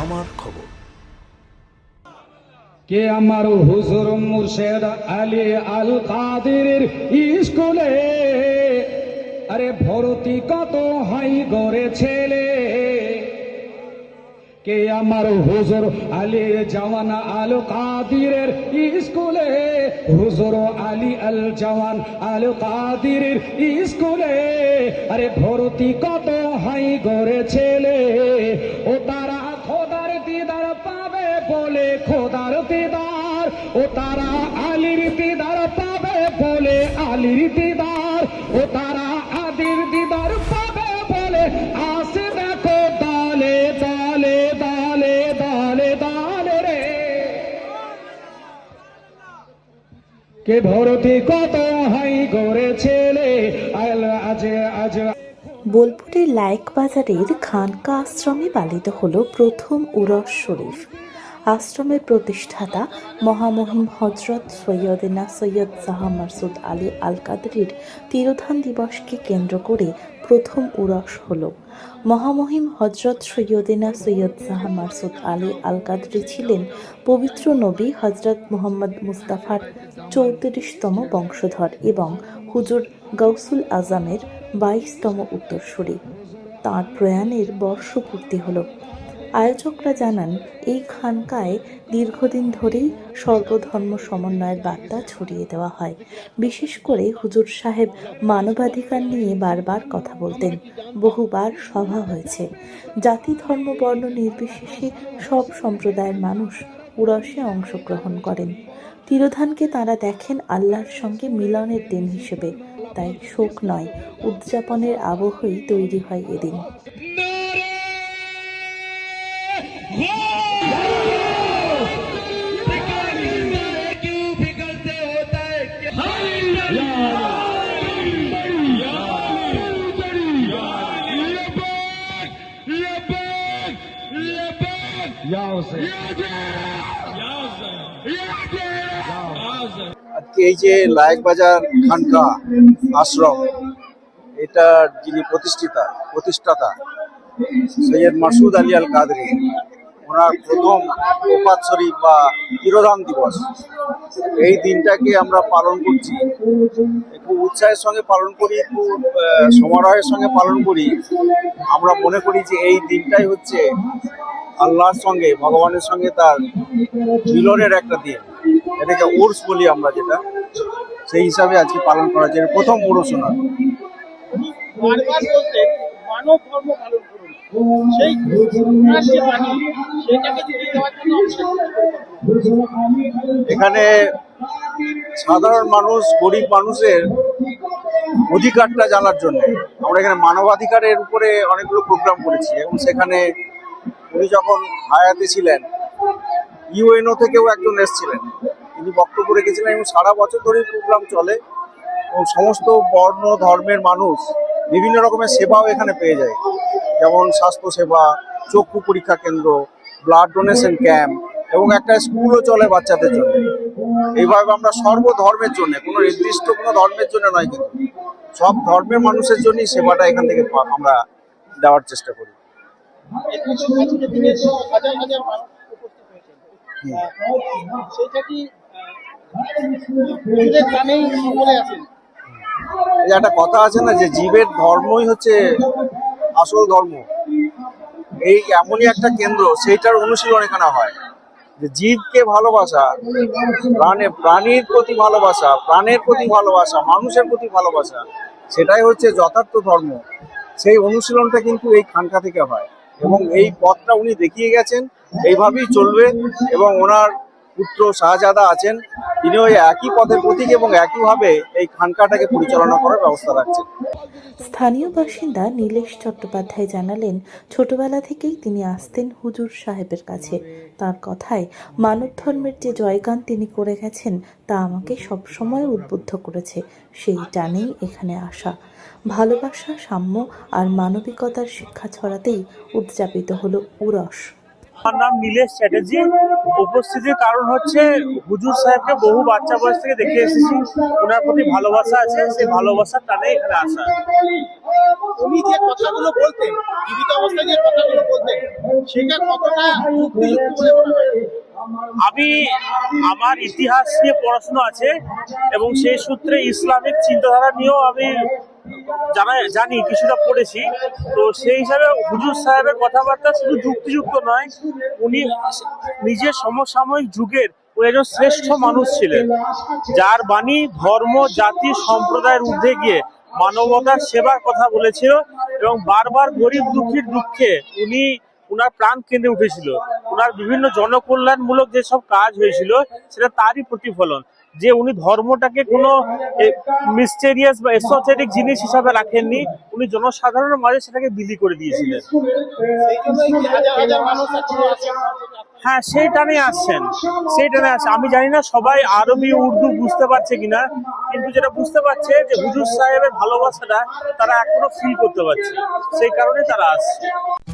আমার খবর। কে আমার হুজুর মুর্শেদ আলী আল কাদের স্কুলে? আরে ভর্তি কত হাই ছেলে। কে আমার হুজুর আলী জওয়ান আল কাদিরের স্কুলে? হুজুর আলী আল জওয়ান আল স্কুলে? আরে ভর্তি কত হাই গড়ে ছেলে। ও তারা বলে খোদার দিদার, ও তারা আলির দিদার পাবে বলে আলির দিদার, ও তারা আদির দিদার পাবে বলে আসে দেখো দলে দলে দলে দলে দলে রে। কে ভরতি কত হাই করে ছেলে, আল আজ আজ। বোলপুরের লাইক বাজারের খানকা আশ্রমে পালিত হল প্রথম উরস শরীফ। আশ্রমের প্রতিষ্ঠাতা মহামহিম হজরত সৈয়দিনা সৈয়দ শাহ মাসুদ আলী আল কাদরির তিরোধান দিবসকে কেন্দ্র করে প্রথম উরস হল। মহামহিম হজরত সৈয়দিনা সৈয়দ শাহ মাসুদ আলী আল কাদরি ছিলেন পবিত্র নবী হজরত মুহাম্মদ মুস্তাফার চৌত্রিশতম বংশধর এবং হুজুর গৌসুল আজমের বাইশতম উত্তরসূরি। তাঁর প্রয়াণের বর্ষপূর্তি হল। আয়োজকরা জানান, এই খানকায় দীর্ঘদিন ধরেই সর্বধর্ম সমন্বয়ের বার্তা ছড়িয়ে দেওয়া হয়। বিশেষ করে হুজুর সাহেব মানবাধিকার নিয়ে বারবার কথা বলতেন। বহুবার সভা হয়েছে। জাতি, ধর্ম, বর্ণ নির্বিশেষে সব সম্প্রদায়ের মানুষ উরসে অংশগ্রহণ করেন। তিরোধানকে তারা দেখেন আল্লাহর সঙ্গে মিলনের দিন হিসেবে। তাই শোক নয়, উদযাপনের আবহই তৈরি হয় এদিন। আজকে এই যে লায়ক বাজার খানকা আশ্রম এটার যিনি প্রতিষ্ঠিতা প্রতিষ্ঠাতা সৈয়দ মাসুদ আলী আল কাদরি ওনার প্রথম ওপাত শরীফ বা তিরোধান দিবস। এই দিনটাকে আমরা পালন করছি। খুব উৎসাহের সঙ্গে পালন করি খুব সমারোহের সঙ্গে পালন করি। আমরা মনে করি যে এই দিনটাই হচ্ছে আল্লাহর সঙ্গে ভগবানের সঙ্গে তার মিলনের একটা দিন। এটাকে উর্স বলি আমরা যেটা। সেই হিসাবে আজকে পালন করা যায় প্রথম মানব ধর্ম পালন করুন। সেই জন্য এখানে সাধারণ মানুষ গরিব মানুষের অধিকারটা জানার জন্য। আমরা এখানে মানবাধিকারের উপরে অনেকগুলো প্রোগ্রাম করেছি এবং সেখানে উনি যখন হায়াতে ছিলেন, ইউএনও থেকেও একজন এসেছিলেন। তিনি বক্তব্য রেখেছিলেন এবং সারা বছর ধরেই প্রোগ্রাম চলে এবং সমস্ত বর্ণ, ধর্মের মানুষ বিভিন্ন রকমের সেবাও এখানে পেয়ে যায়। যেমন স্বাস্থ্য সেবা, চক্ষু পরীক্ষা কেন্দ্র ব্লাড ডোনেশন ক্যাম্প এবং একটা স্কুলও চলে বাচ্চাদের জন্য। এইভাবে আমরা সর্ব ধর্মের জন্য, কোনো নির্দিষ্ট কোনো ধর্মের জন্য নয় কিন্তু, সব ধর্মের মানুষের জন্যই সেবাটা এখান থেকে আমরা দেওয়ার চেষ্টা করি। হাজার হাজার মানুষ উপস্থিত হয়েছেন। সেটা কি নিজের সকলে আছেন যে একটা কথা আছে না যে জীবের ধর্মই হচ্ছে আসল ধর্ম। এই এমনই একটা কেন্দ্র সেইটার অনুশীলন এখানে হয়। যে জীবকে ভালোবাসা প্রাণে প্রাণীর প্রতি ভালোবাসা প্রাণের প্রতি ভালোবাসা মানুষের প্রতি ভালোবাসা সেটাই হচ্ছে যথার্থ ধর্ম। সেই অনুশীলনটা কিন্তু এই খানকা থেকে হয়। এবং এই পথটা উনি দেখিয়ে গেছেন এইভাবেই চলবে এবং ওনার পুত্র শাহজাদা আছেন, তিনি ওই একই পথের প্রতীক এবং একইভাবে এই খানকাটাকে পরিচালনা করার ব্যবস্থা রাখছেন। স্থানীয় বাসিন্দা নীলেশ চট্টোপাধ্যায় জানালেন, ছোটবেলা থেকেই তিনি আসতেন হুজুর সাহেবের কাছে। তার কথায়, মানব ধর্মের যে জয়গান তিনি করে গেছেন, তা আমাকে সবসময় উদ্বুদ্ধ করেছে। সেই টানেই এখানে আসা। ভালোবাসা, সাম্য আর মানবিকতার শিক্ষা ছড়াতেই উদযাপিত হলো উরস। আমার নাম নীলেশ চ্যাটার্জি। উপস্থিতির কারণ হচ্ছে হুজুর সাহেবকে বহু বাচ্চা বয়স থেকে দেখে এসেছি। ওনার প্রতি ভালোবাসা আছে, সেই ভালোবাসার টানে এখানে আসা। যে কথাগুলো বলতেন সেটা কতটা আমি আমার ইতিহাস নিয়ে পড়াশোনা আছে এবং সেই সূত্রে ইসলামিক চিন্তাধারা নিয়েও আমি জানা জানি, কিছুটা পড়েছি। তো সেই হিসাবে হুজুর সাহেবের কথাবার্তা শুধু যুক্তিযুক্ত নয়, উনি নিজের সমসাময়িক যুগের একজন শ্রেষ্ঠ মানুষ ছিলেন, যার বাণী ধর্ম, জাতি, সম্প্রদায়ের ঊর্ধ্বে গিয়ে মানবতার সেবার কথা বলেছিল এবং বারবার গরিব দুঃখীর দুঃখে উনি উনার প্রাণ কেঁদে উঠেছিল। উনার বিভিন্ন জনকল্যাণমূলক যেসব কাজ হয়েছিল, সেটা তারই প্রতিফলন। যে উনি ধর্মটাকে কোনো মিস্টেরিয়াস বা এসোসেটিক জিনিস হিসাবে রাখেননি, উনি জনসাধারণের মাঝে সেটাকে বিলি করে দিয়েছিলেন। হ্যাঁ সেই টানে আসছেন। সেই টানে আসছে। আমি জানি না সবাই আরবি, উর্দু বুঝতে পারছে কিনা, কিন্তু যেটা বুঝতে পারছে যে হুজুর সাহেবের ভালোবাসাটা তারা এখনও ফিল করতে পারছে। সেই কারণে তারা আসছে।